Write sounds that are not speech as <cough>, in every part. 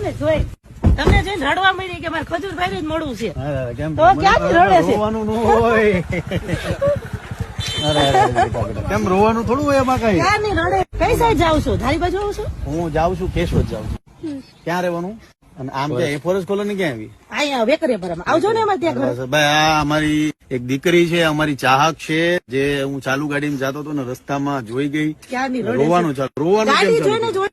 તમને જોઈ તમને જોઈને રડવા મળી કે મારે ખજૂરભાઈ જ મળવું છે. તો ક્યાંથી રડે છે? ન હોય. અરે અરે, બેટા, બેટા. કેમ રોવાનું થોડું હોય એમાં કઈ? ક્યાં નહીં રડે? કઈ સાઈડ જાવ છો? ધારી બાજુ આવું છું? હું જાઉં છું કેશોદ જાઉં છું. ક્યાં રહેવાનું? અને આમ ક્યાં ફોરેસ્ટ કોલોની ક્યાં આવી અહીંયા વેકરિયા આવજો ને અમારે ત્યાં ઘરે. ભાઈ આ અમારી એક દીકરી છે અમારી ચાહક છે જે હું ચાલુ ગાડીમાં જતો હતો ને રસ્તામાં જોઈ ગઈ? રોવાનું ચાલુ રોવાનું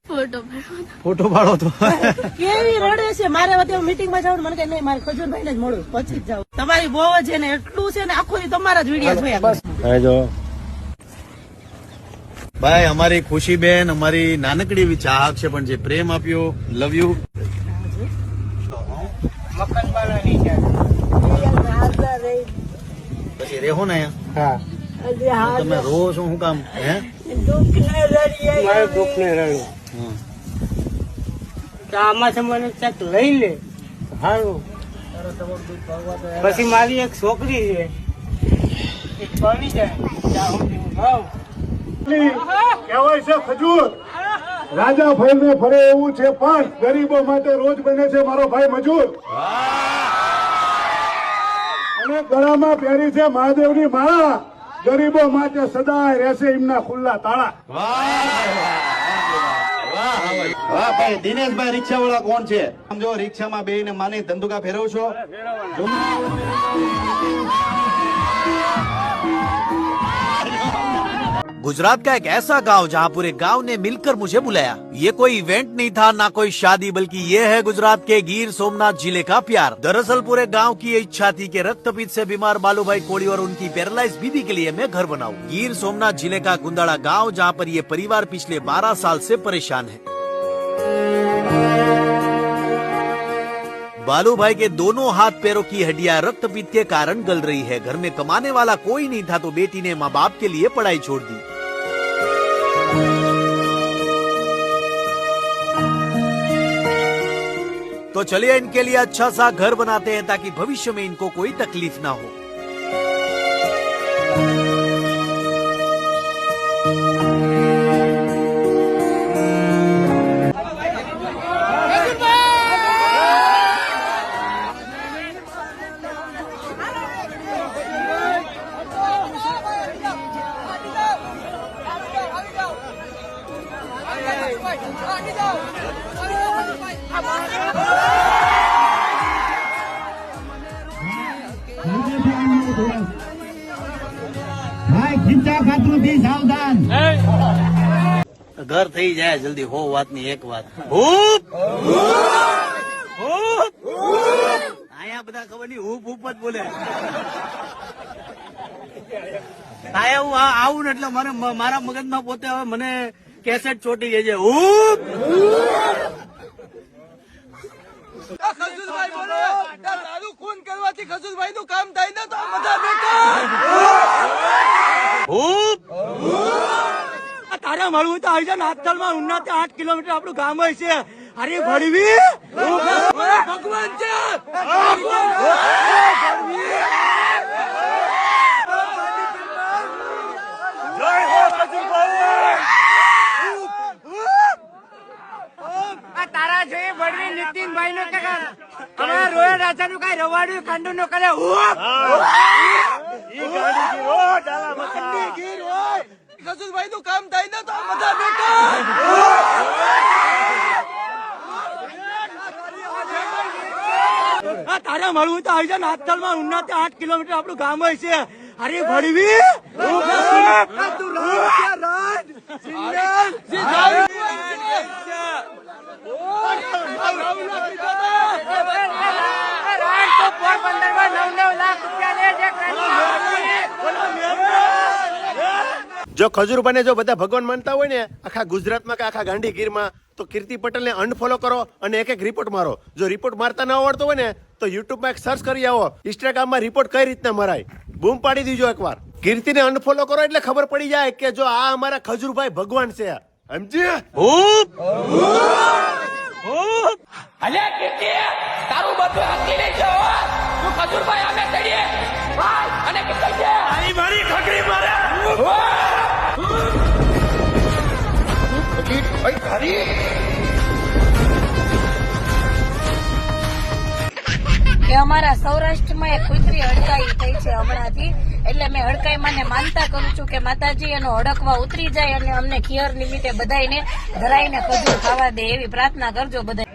ફોટો પાડો તો. <laughs> કેવી રડે છે? મારે અત્યારે મીટિંગમાં જવાનું મને કે નહીં મારે ખજુરભાઈ ને જ મળું પછી જ જાઉં. તમારી બહુ છે ને એટલું છે ને આખો તમારા જ વીડિયો જોયા જો. ભાઈ અમારી ખુશીબેન અમારી નાનકડી એવી ચાહક છે પણ જે પ્રેમ આપ્યો લવ યુ પછી રેહો ને અહીંયા. તમે રોવો છો શું કામ? હે? મારે દુઃખ ને રહ્યું હમ. તો આમાંથી મને ચેક લઈ લે. સારું પછી મારી એક છોકરી છે. એ ભણી જાય હું. કહેવાય છે ખજૂર. રાજા ભાઈ ફરે એવું છે, પણ ગરીબો માટે રોજ બને છે મારો ભાઈ મજૂર. અને ગળામાં પહેરી છે મહાદેવની માળા. ગરીબો માટે સદાય રહેશે એમના ખુલ્લા તાળા. વાહ, ભાઈ, દિનેશભાઈ રિક્ષા વાળા કોણ છે? સમજો રિક્ષામાં બેહીને માની ધંધુકા ફેરવ गुजरात का एक ऐसा गाँव जहाँ पूरे गाँव ने मिलकर मुझे बुलाया। ये कोई इवेंट नहीं था, ना कोई शादी, बल्कि ये है गुजरात के गिर सोमनाथ ज़िले का प्यार। दरअसल पूरे गाँव की इच्छा थी कि रक्तपीत से बीमार बालू भाई कोड़ी और उनकी पैरालाइज बीबी के लिए मैं घर बनाऊँ। गिर सोमनाथ ज़िले का गुंदाड़ा गाँव जहाँ पर ये परिवार पिछले 12 साल ऐसी परेशान है। बालू भाई के दोनों हाथ पैरों की हड्डियाँ रक्तपीत के कारण गल रही है। घर में कमाने वाला कोई नहीं था तो बेटी ने माँ बाप के लिए पढ़ाई छोड़ दी। तो चलिए इनके लिए अच्छा सा घर बनाते हैं ताकि भविष्य में इनको कोई तकलीफ़ ना हो ઘર થઈ જાય જલ્દી હો વાતની એક વાત. હૂપ! હૂપ! અહીંયા બધા ખબર નહીં હુપ હુપ જ બોલે. આયા હું આવું ને એટલે મને મારા મગજમાં પોતે હવે મને કેસેટ ચોટી ગઈ છે. હૂપ! ખજૂરભાઈ બોલો દારૂ ખૂન કરવાથી ખજૂરભાઈ નું કામ થાય ને તો બધા બેઠા. તારે મળવું તો આવી જાય નાથલમાં ઉન્નાથી આઠ કિલોમીટર આપણું ગામ હોય છે. અરે ભડવી! ભગવાન છે! આ તારા જોઈએ ભડવી નીતિનભાઈ નું કે? અમારા રોયલ રાજા નું કઈ રવાડ્યું કાંડું નું કરે. ખજૂરભાઈ નું કામ થાય ને તો બધા બેઠા. તારે મળવું તો આવી જાય નાથલમાં ઉન્નાથી આઠ કિલોમીટર આપણું ગામ હોય છે. અરે ભડવી. જો ખજૂરભાઈને જો બધા ભગવાન માનતા હોય ને આખા ગુજરાતમાં કે આખા ગાંધીગીરમાં તો કીર્તિ પટેલને અનફોલો કરો અને એક એક રિપોર્ટ મારો. જો રિપોર્ટ મારતા ન આવડતો હોય ને તો યુટ્યુબમાં એક સર્ચ કરી આવો. ઇન્સ્ટાગ્રામમાં રિપોર્ટ કઈ રીતના મરાય? બૂમ પાડી દીજો એકવાર. કીર્તિને અનફોલો કરો એટલે ખબર પડી જાય કે જો આ અમારા ખજૂરભાઈ ભગવાન છે. સમજી તારું બધું અમારા સૌરાષ્ટ્રમાં એક કુતરી હડકાઈ થઈ છે હમણાંથી. એટલે મેં હડકાઈ માને માનતા કરું છું કે માતાજી એનો હડકવા ઉતરી જાય અને અમને ખીયર નિમિત્તે બધાને ધરાઈને ખજૂર ખાવા દે એવી પ્રાર્થના કરજો બધા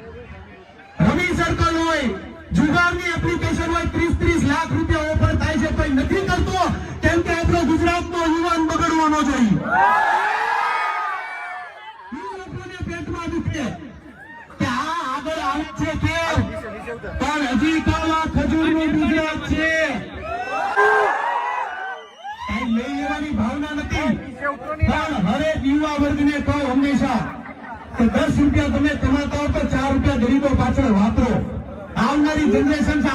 રવિ સર્કલ હોય જુગારની એપ્લિકેશન હોય ત્રીસ ત્રીસ લાખ રૂપિયા ઓફર થાય છે કોઈ નથી કરતો કેમ કે આપણો ગુજરાતનો યુવાન બગડવો ન જોઈએ. પણ હજી તો ખજૂરનું ગુજરાત છે. લઈ લેવાની ભાવના નથી. પણ હરેક યુવા વર્ગને કહો હંમેશા કે દસ રૂપિયા તમે કમાતા હો તો ચાર રૂપિયા ગરીબો પાછળ વાપરો. આવનારી જનરેશન છે